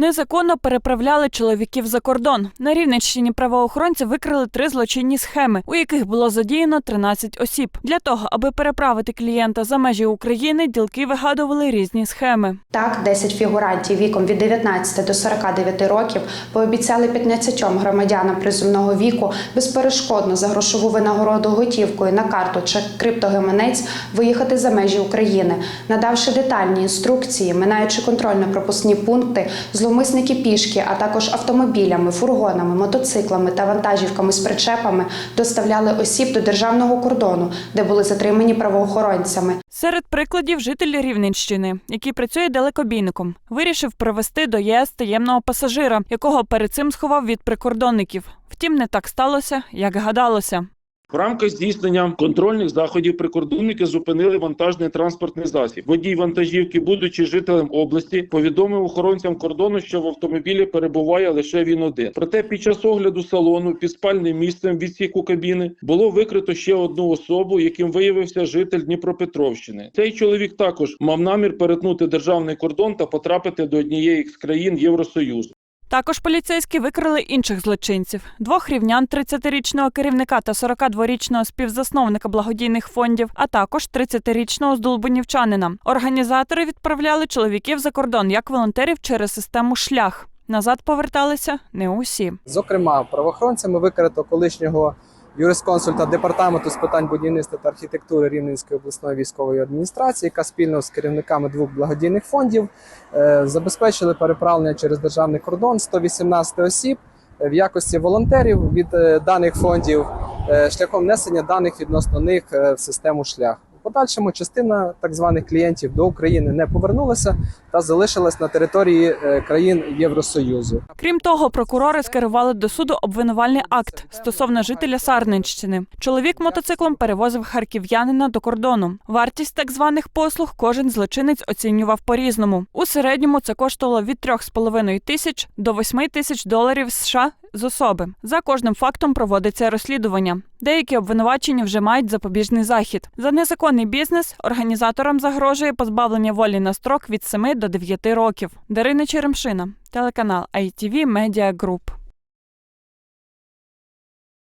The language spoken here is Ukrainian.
Незаконно переправляли чоловіків за кордон. На Рівненщині правоохоронці викрили три злочинні схеми, у яких було задіяно 13 осіб. Для того, аби переправити клієнта за межі України, ділки вигадували різні схеми. Так, 10 фігурантів віком від 19 до 49 років пообіцяли 15 громадянам приземного віку безперешкодно за грошову винагороду готівкою на карту чи криптогаманець виїхати за межі України, надавши детальні інструкції, минаючи контрольно-пропускні пункти, зловмисники пішки, а також автомобілями, фургонами, мотоциклами та вантажівками з причепами доставляли осіб до державного кордону, де були затримані правоохоронцями. Серед прикладів житель Рівненщини, який працює далекобійником, вирішив привезти до ЄС таємного пасажира, якого перед цим сховав від прикордонників. Втім, не так сталося, як гадалося. В рамках здійснення контрольних заходів прикордонники зупинили вантажний транспортний засіб. Водій вантажівки, будучи жителем області, повідомив охоронцям кордону, що в автомобілі перебуває лише він один. Проте під час огляду салону під спальним місцем відсіку кабіни було викрито ще одну особу, яким виявився житель Дніпропетровщини. Цей чоловік також мав намір перетнути державний кордон та потрапити до однієї з країн Євросоюзу. Також поліцейські викрили інших злочинців: двох рівнян, 30-річного керівника та 42-річного співзасновника благодійних фондів, а також 30-річного здолбунівчанина. Організатори відправляли чоловіків за кордон як волонтерів через систему шлях. Назад поверталися не усі. Зокрема, правоохоронцями викрито колишнього юрисконсульта департаменту з питань будівництва та архітектури Рівненської обласної військової адміністрації, яка спільно з керівниками двох благодійних фондів е, забезпечили переправлення через державний кордон 118 осіб е, в якості волонтерів від е, даних фондів шляхом внесення даних відносно них в систему шлях. Подальшому частина так званих клієнтів до України не повернулася та залишилась на території е, країн Євросоюзу. Крім того, прокурори скерували до суду обвинувальний акт стосовно жителя Сарненщини. Чоловік мотоциклом перевозив харків'янина до кордону. Вартість так званих послуг кожен злочинець оцінював по-різному. У середньому це коштувало від 3,5 тисяч до 8 тисяч доларів США з особи. За кожним фактом проводиться розслідування. Деякі обвинувачені вже мають запобіжний захід. За незаконний бізнес організаторам загрожує позбавлення волі на строк від 7 до 9 років. Дарина Черемшина, телеканал ITV Media Group.